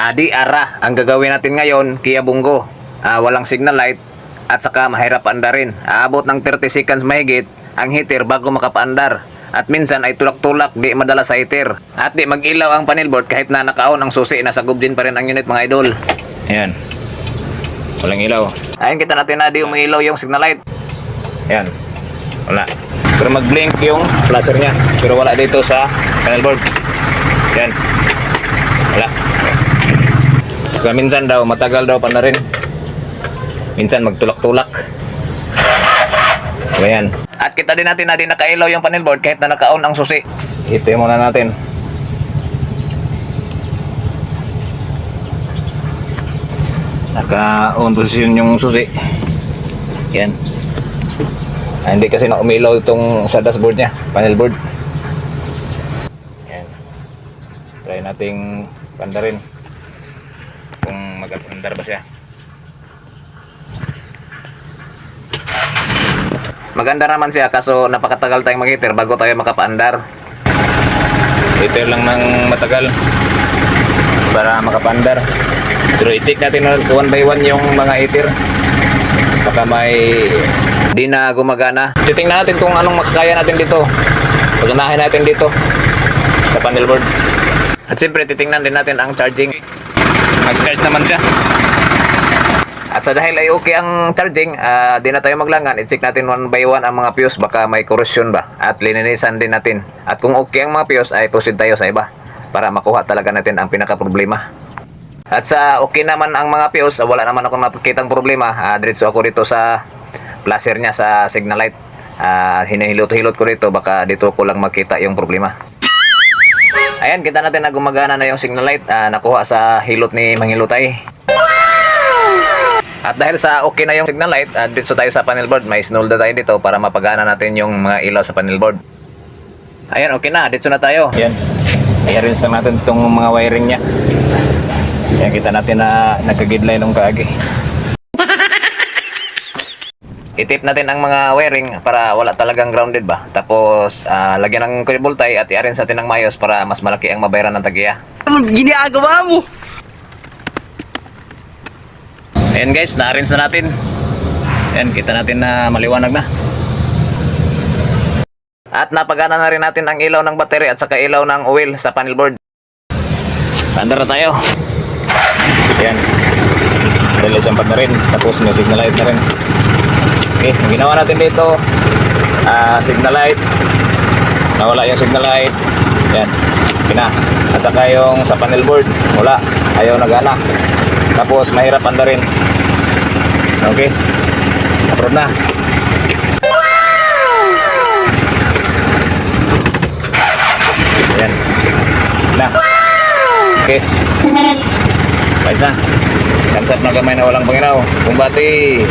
Ah, di ara, ang gagawin natin ngayon, Kia Bungo. Ah, walang signal light at saka mahirap andarin. Aabot ng 30 seconds mahigit ang heater bago makapaandar. At minsan ay tulak-tulak, di madala sa heater. At di mag-ilaw ang panel board kahit na nakaon ang susi, nasa din pa rin ang unit mga idol. Ayan. Walang ilaw. Ayun kita natin na di umiilaw yung signal light. Ayan. Wala. Pero mag-blink yung flasher niya. Pero wala dito sa panel board. Ayan. Kaya minsan daw, matagal daw pa na rin. Minsan magtulak-tulak. Ayan. At kita din natin na di nakailaw yung panel board kahit na naka-on ang susi. Hiti muna natin. Naka-on position yung susi. Yan. Ah, hindi kasi na umilaw itong sa dashboard niya, panel board. Yan. Try nating pandarin kung mag-andar ba siya. Maganda naman siya kaso napakatagal tayong mag-heater bago tayo makapaandar. Heater lang ng matagal para makapaandar. Pero i-check natin na one by one yung mga heater. Baka may di na gumagana. Titingnan natin kung anong makakaya natin dito. Paganahin natin dito sa panel board. At siyempre titingnan din natin ang charging. Mag-charge naman siya. At sa dahil ay okay ang charging, ah, di na tayo maglangan, i-check natin one by one ang mga fuse, baka may corrosion ba. At lininisan din natin. At kung okay ang mga fuse, ay proceed tayo sa iba para makuha talaga natin ang pinaka-problema. At sa okay naman ang mga fuse, ah, wala naman akong nakikitang problema. Ah, diretso ako dito sa flasher niya sa signal light. Ah, hinahilot-hilot ko dito, baka dito ko lang makita yung problema. Ayan, kita natin na gumagana na yung signal light. Ah, nakuha sa hilot ni Mangilutay. At dahil sa okay na yung signal light, uh, dito tayo sa panel board. May snolda tayo dito para mapagana natin yung mga ilaw sa panel board. Ayan, okay na. Dito na tayo. Ayan. I-arrange na natin itong mga wiring niya. Ayan, kita natin na nagkagidlay nung kaagi. Itip natin ang mga wiring para wala talagang grounded ba. Tapos, ah, lagyan ng cable tie at i-arrange natin ng mayos para mas malaki ang mabayaran ng tagiya. Ginagawa mo? Ayan guys, na-arrange na natin. Ayan, kita natin na maliwanag na. At napagana na rin natin ang ilaw ng battery at saka ilaw ng oil sa panel board. Tanda na tayo. Ayan. Dali siyang na rin. Tapos may signal light na rin. Okay, ginawa natin dito, ah, signal light. Nawala yung signal light. Ayan. Kina. At saka yung sa panel board, wala. Ayaw nagana. Tapos mahirap andarin. Okay. Approve na. Ayan. Na. Okay. Thumbs up na gamay na walang panginaw. Kumbati.